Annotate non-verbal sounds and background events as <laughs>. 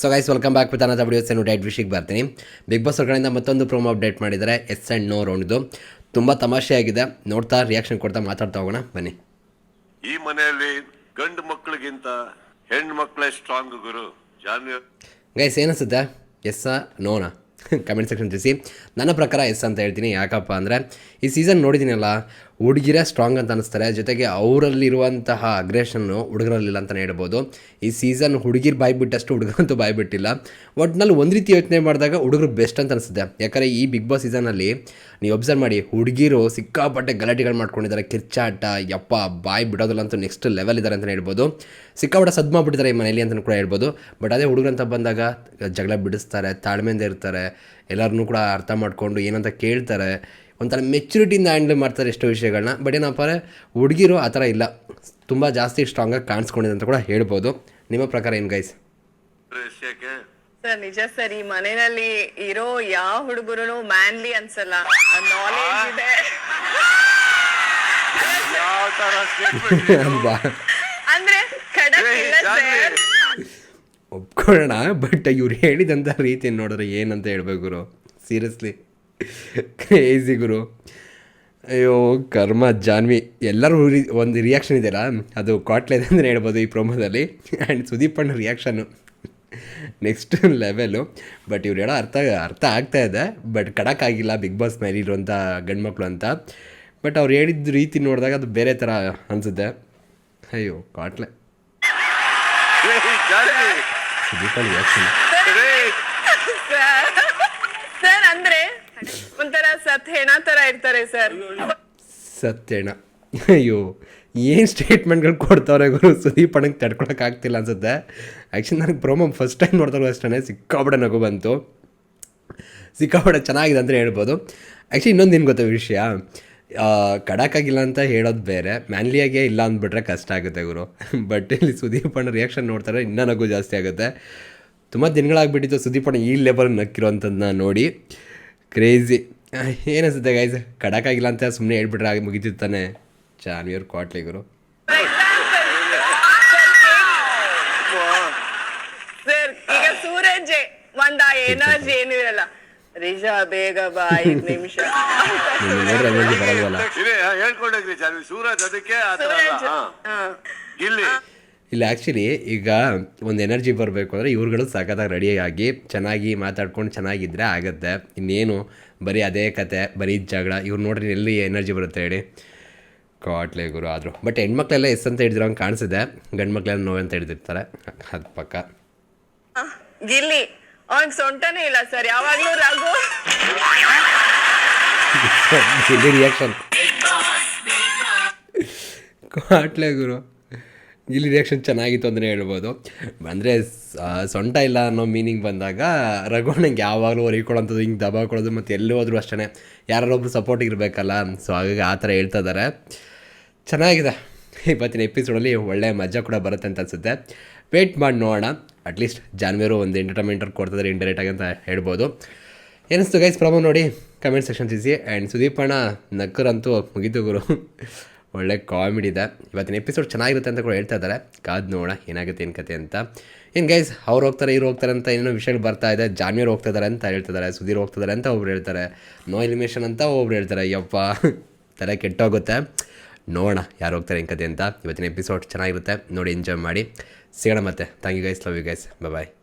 So guys welcome back with another videos ಏನು diet ವಿಷಯಕ್ಕೆ ಬರ್ತೀನಿ. ಬಿಗ್ ಬಾಸ್ ಕಡೆಯಿಂದ ಮತ್ತೊಂದು ಪ್ರೋಮೋ ಅಪ್ಡೇಟ್ ಮಾಡಿದ್ದಾರೆ. ಎಸ್ ಆ್ಯಂಡ್ ನೋ ರೌಂಡ್ದು ತುಂಬ ತಮಾಷೆಯಾಗಿದೆ ನೋಡ್ತಾ ರಿಯಾಕ್ಷನ್ ಕೊಡ್ತಾ ಮಾತಾಡ್ತಾ ಹೋಗೋಣ. ಬನ್ನಿ. ಈ ಮನೆಯಲ್ಲಿ ಗಂಡು ಮಕ್ಕಳಿಗಿಂತ ಹೆಣ್ಣು ಮಕ್ಕಳೇ ಸ್ಟ್ರಾಂಗ್ ಗುರು. ಜಾನ್ವಿ ಗೈಸ್ ಏನಿಸುತ್ತೆ? ಆ ನೋನಾ ಕಮೆಂಟ್ ಸೆಕ್ಷನ್ ತಿಳಿಸಿ. ನನ್ನ ಪ್ರಕಾರ ಎಸ್ ಅಂತ ಹೇಳ್ತೀನಿ. ಯಾಕಪ್ಪ ಅಂದರೆ ಈ ಸೀಸನ್ ನೋಡಿದ್ದೀನಲ್ಲ ಹುಡುಗಿರೇ ಸ್ಟ್ರಾಂಗ್ ಅಂತ ಅನಿಸ್ತಾರೆ. ಜೊತೆಗೆ ಅವರಲ್ಲಿರುವಂತಹ ಅಗ್ರೆಷನ್ನು ಹುಡುಗರಲ್ಲಿಲ್ಲ ಅಂತಲೇ ಹೇಳ್ಬೋದು. ಈ ಸೀಸನ್ ಹುಡುಗಿರು ಬಾಯಿ ಬಿಟ್ಟಷ್ಟು ಹುಡುಗರಂತೂ ಬಾಯಿ ಬಿಟ್ಟಿಲ್ಲ. ಒಟ್ನಲ್ಲಿ ಒಂದು ರೀತಿ ಯೋಚನೆ ಮಾಡಿದಾಗ ಹುಡುಗರು ಬೆಸ್ಟ್ ಅಂತ ಅನಿಸುತ್ತೆ. ಯಾಕಂದರೆ ಈ ಬಿಗ್ ಬಾಸ್ ಸೀಸನಲ್ಲಿ ನೀವು ಅಬ್ಸರ್ವ್ ಮಾಡಿ, ಹುಡುಗಿರು ಸಿಕ್ಕಾಪಟ್ಟೆ ಗಲಾಟೆಗಳು ಮಾಡ್ಕೊಂಡಿದ್ದಾರೆ. ಕಿರ್ಚಾಟ, ಯಪ್ಪ, ಬಾಯಿ ಬಿಡೋದಲ್ಲಂತು ನೆಕ್ಸ್ಟ್ ಲೆವೆಲ್ ಇದ್ದಾರೆ ಅಂತಲೇ ಹೇಳ್ಬೋದು. ಸಿಕ್ಕಾಪಟ್ಟೆ ಸದ್ ಮಾಡ್ಬಿಟ್ಟಿದ್ದಾರೆ ಈ ಮನೇಲಿ ಅಂತಲೂ ಕೂಡ ಹೇಳ್ಬೋದು. ಬಟ್ ಅದೇ ಹುಡುಗರಂತ ಬಂದಾಗ ಜಗಳ ಬಿಡಿಸ್ತಾರೆ, ತಾಳ್ಮೆಯಿಂದ ಇರ್ತಾರೆ ಎಲ್ಲರನ್ನೂ ಕೂಡ ಅರ್ಥ ಮಾಡಿಕೊಂಡು ಏನಂತ ಕೇಳ್ತಾರೆ. ಒಂಥರ ಮೆಚುರಿಟಿಯಿಂದ ಹ್ಯಾಂಡಲ್ ಮಾಡ್ತಾರೆ ಎಷ್ಟೋ ವಿಷಯಗಳನ್ನ ಬಟ್ ಏನಪ್ಪ ಅಂದರೆ ಹುಡುಗಿರು ಆ ಥರ ಇಲ್ಲ. ತುಂಬ ಜಾಸ್ತಿ ಸ್ಟ್ರಾಂಗಾಗಿ ಕಾಣಿಸ್ಕೊಂಡಿದೆ ಅಂತ ಕೂಡ ಹೇಳ್ಬೋದು. ನಿಮ್ಮ ಪ್ರಕಾರ ಏನು ಗೈಸ್ ಸರ್ ನಿಜ ಸರ್. ಈ ಮನೆಯಲ್ಲಿ ಇರೋ ಯಾವ ಹುಡುಗರು ಮ್ಯಾನ್ಲಿ ಅನ್ಸಲ್ಲ. ನಾಲೆಜ್ ಇದೆ. <laughs> ಅಂದ್ರೆ ಖಡಕ್ ಇಲ್ಲ ಸರ್. ಒಪ್ಕೊಳ್ಳೋಣ ಬಟ್ ಇವ್ರು ಹೇಳಿದಂಥ ರೀತಿ ನೋಡಿದ್ರೆ ಏನಂತ ಹೇಳ್ಬೇಕು ಗುರು. ಸೀರಿಯಸ್ಲಿ ಕ್ರೇಜಿ ಗುರು. ಅಯ್ಯೋ ಕರ್ಮ ಜಾನ್ವಿ ಎಲ್ಲರೂ ರಿ- ಒಂದು ರಿಯಾಕ್ಷನ್ ಇದೆಯಲ್ಲ? ಅದು ಕಾಟ್ಲೆ ಇದೆ ಅಂತಲೇ ಹೇಳ್ಬೋದು ಈ ಪ್ರೊಮೋದಲ್ಲಿ ಆ್ಯಂಡ್ ಸುದೀಪ್ ಅಣ್ಣ ರಿಯಾಕ್ಷನ್ನು ನೆಕ್ಸ್ಟ್ ಲೆವೆಲು ಬಟ್ ಇವ್ರು ಹೇಳೋ ಅರ್ಥ ಅರ್ಥ ಆಗ್ತಾ ಇದೆ. ಬಟ್ ಕಡಕ್ಕಾಗಿಲ್ಲ ಬಿಗ್ ಬಾಸ್ ಮೇಲೆ ಇರುವಂಥ ಗಂಡ್ಮಕ್ಳು ಅಂತ. ಬಟ್ ಅವ್ರು ಹೇಳಿದ ರೀತಿ ನೋಡಿದಾಗ ಅದು ಬೇರೆ ಥರ ಅನಿಸುತ್ತೆ. ಅಯ್ಯೋ ಕಾಟ್ಲೆ ಸುದೀಪ್ ಅಣ್ಣ ರಿಯಾಕ್ಷನ್ ಅಂದ್ರೆ ಒಂಥರ ಸತ್ ತರ ಇರ್ತಾರೆ ಸರ್. ಸತ್ಯಣ ಅಯ್ಯೋ, ಏನು ಸ್ಟೇಟ್ಮೆಂಟ್ಗಳು ಕೊಡ್ತಾವ್ರೆ ಗುರು? ಸುದೀಪ್ ಅಣ್ಣಗೆ ತಡ್ಕೊಳಕ್ಕೆ ಆಗ್ತಿಲ್ಲ ಅನ್ಸುತ್ತೆ. ಆ್ಯಕ್ಚುಲಿ ನನಗೆ ಪ್ರೊಮೋ ಫಸ್ಟ್ ಟೈಮ್ ನೋಡ್ತಾರೋ ಅಷ್ಟೇ ಸಿಕ್ಕಾಪಡೆ ನಗು ಬಂತು. ಸಿಕ್ಕಾಪಡೆ ಚೆನ್ನಾಗಿದೆ ಅಂತಲೇ ಹೇಳ್ಬೋದು. ಆ್ಯಕ್ಚುಲಿ ಇನ್ನೊಂದು ಏನು ಗೊತ್ತಾ ವಿಷಯ. ಕಡಾಕಾಗಿಲ್ಲ ಅಂತ ಹೇಳೋದು ಬೇರೆ. ಮ್ಯಾನ್ಲಿಯಾಗೆ ಇಲ್ಲ ಅಂದ್ಬಿಟ್ರೆ ಕಷ್ಟ ಆಗುತ್ತೆ ಗುರು. ಬಟ್ ಇಲ್ಲಿ ಸುದೀಪ್ ಅಣ್ಣ ರಿಯಾಕ್ಷನ್ ನೋಡ್ತಾರೆ, ಇನ್ನೂ ನಗು ಜಾಸ್ತಿ ಆಗುತ್ತೆ. ತುಂಬ ದಿನಗಳಾಗ್ಬಿಟ್ಟಿತ್ತು ಸುದೀಪ್ ಅಣ್ಣ ಈ ಲೆವೆಲ್ ನಕ್ಕಿರೋಂಥದ್ದನ್ನ ನೋಡಿ. ಕ್ರೇಜಿ ಏನಿಸುತ್ತೆ ಗೈಸ್ ಕಡಕಾಗಿಲ್ಲ ಅಂತ ಸುಮ್ಮನೆ ಹೇಳ್ಬಿಟ್ರೆ ಆಗಿ ಮುಗಿತಿರ್ತಾನೆ. ಜಾನ್ವಿಯವ್ರ ಕ್ವಾಟ್ಲಿ ಗುರು ಸರ್ ಈಗ ಸೂರಜ್ ಒಂದ್ ಆ ಎನರ್ಜಿ ಏನು ಇರಲ್ಲ. ರಿಷಾ ಬೇಗ ಬಾ ಐದ್ ನಿಮಿಷ. ಹೇಳ್ಕೊಂಡೋಗ್ರಿ ಸೂರಜ್ ಅದಕ್ಕೆ ಆ ಥರ ಅಲ್ಲ ಸೂರಜ್ ಹಾ. ಹಾ. ಗಿಲ್ಲಿ. ಇಲ್ಲ ಆ್ಯಕ್ಚುಲಿ ಈಗ ಒಂದು ಎನರ್ಜಿ ಬರಬೇಕು ಅಂದರೆ ಇವ್ರುಗಳು ಸಖತ್ತಾಗಿ ರೆಡಿಯಾಗಿ ಚೆನ್ನಾಗಿ ಮಾತಾಡ್ಕೊಂಡು ಚೆನ್ನಾಗಿದ್ದರೆ ಆಗುತ್ತೆ. ಇನ್ನೇನು ಬರೀ ಅದೇ ಕತೆ ಬರೀ ಜಗಳ ಇವ್ರು ನೋಡ್ರಿ ಎಲ್ಲಿ ಎನರ್ಜಿ ಬರುತ್ತೆ ಹೇಳಿ. ಕಾಟ್ಲೆ ಗುರು ಆದರೂ. ಬಟ್ ಹೆಣ್ಮಕ್ಳೆಲ್ಲ ಎಸ್ ಅಂತ ಹೇಳಿದ್ರು ಹಂಗೆ ಕಾಣಿಸಿದೆ. ಗಂಡು ಮಕ್ಳೆಲ್ಲ ನೋವು ಅಂತ ಹಿಡಿದಿರ್ತಾರೆ. ಅದು ಪಕ್ಕ. ಗಿಲ್ಲಿ ಅವ್ನಿಗೆ ಸೊಂಟನೇ ಇಲ್ಲ ಸರ್ ಯಾವಾಗಲೂ ರಾಗು <laughs> ಗಿಲ್ಲಿ ರಿಯಾಕ್ಷನ್ ಕಾಟ್ಲೆ ಗುರು. ಇಲ್ಲಿ ರಿಯಾಕ್ಷನ್ ಚೆನ್ನಾಗಿತ್ತು ಅಂತಲೇ ಹೇಳ್ಬೋದು. ಅಂದರೆ ಸೊಂಟ ಇಲ್ಲ ಅನ್ನೋ ಮೀನಿಂಗ್ ಬಂದಾಗ ರಘುವಣ್ಣಂಗೆ ಯಾವಾಗಲೂ ಹೊರಿಕೊಳ್ಳೋಂಥದ್ದು ಹಿಂಗೆ ದಬಾಕೊಳ್ಳೋದು ಮತ್ತು ಎಲ್ಲಿ ಹೋದರೂ ಅಷ್ಟೇ ಯಾರೊಬ್ರು ಸಪೋರ್ಟ್ ಇರಬೇಕಲ್ಲ ಸೊ ಹಾಗಾಗಿ ಆ ಥರ ಹೇಳ್ತಾ ಇದ್ದಾರೆ. ಚೆನ್ನಾಗಿದೆ. ಇವತ್ತಿನ ಎಪಿಸೋಡಲ್ಲಿ ಒಳ್ಳೆ ಮಜಾ ಕೂಡ ಬರುತ್ತೆ ಅಂತ ಅನಿಸುತ್ತೆ. ವೇಟ್ ಮಾಡಿ ನೋಡೋಣ. ಅಟ್ಲೀಸ್ಟ್ ಜಾನ್ವೇರು ಒಂದು ಎಂಟರ್ಟೈನ್ಮೆಂಟ್ ಕೊಡ್ತಿದ್ದಾರೆ ಇಂಡೈರೆಕ್ಟಾಗಿ ಅಂತ ಹೇಳ್ಬೋದು. ಏನಿಸ್ತು ಗೈಸ್ ಪ್ರಾಬ್ಲಮ್ ನೋಡಿ. ಕಮೆಂಟ್ ಸೆಕ್ಷನ್ ತಿಳಿಸಿ ಆ್ಯಂಡ್ ಸುದೀಪ್ ಅಣ್ಣ ನಕ್ಕರಂತೂ ಮುಗಿತು ಗುರು. ಒಳ್ಳೆ ಕಾಮಿಡಿ ಇದೆ. ಇವತ್ತಿನ ಎಪಿಸೋಡ್ ಚೆನ್ನಾಗಿರುತ್ತೆ ಅಂತ ಕೂಡ ಹೇಳ್ತಾ ಇದ್ದಾರೆ. ಕಾದು ನೋಡೋಣ, ಏನಾಗುತ್ತೆ, ಏನು ಕತೆ ಅಂತ. ಏನು ಗೈಸ್ ಅವ್ರು ಹೋಗ್ತಾರೆ, ಇವ್ರು ಹೋಗ್ತಾರೆ ಅಂತ ಏನೋ ವಿಷಯಗಳು ಬರ್ತಾ ಇದೆ. ಜಾನ್ವಿಯರ್ ಹೋಗ್ತಿದ್ದಾರೆ ಅಂತ ಹೇಳ್ತಿದ್ದಾರೆ, ಸುಧೀರ್ ಹೋಗ್ತಿದ್ದಾರೆ ಅಂತ ಒಬ್ರು ಹೇಳ್ತಾರೆ. ನೋ ಎಲಿಮಿನೇಷನ್ ಅಂತ ಒಬ್ರು ಹೇಳ್ತಾರೆ. ಯಪ್ಪ ತಲೆ ಕೆಟ್ಟೋಗುತ್ತೆ. ನೋಡೋಣ, ಯಾರು ಹೋಗ್ತಾರೆ, ಏನು ಕತೆ ಅಂತ. ಇವತ್ತಿನ ಎಪಿಸೋಡ್ ಚೆನ್ನಾಗಿರುತ್ತೆ. ನೋಡಿ ಎಂಜಾಯ್ ಮಾಡಿ. ಸಿಗೋಣ ಮತ್ತೆ. Thank you guys love you guys bye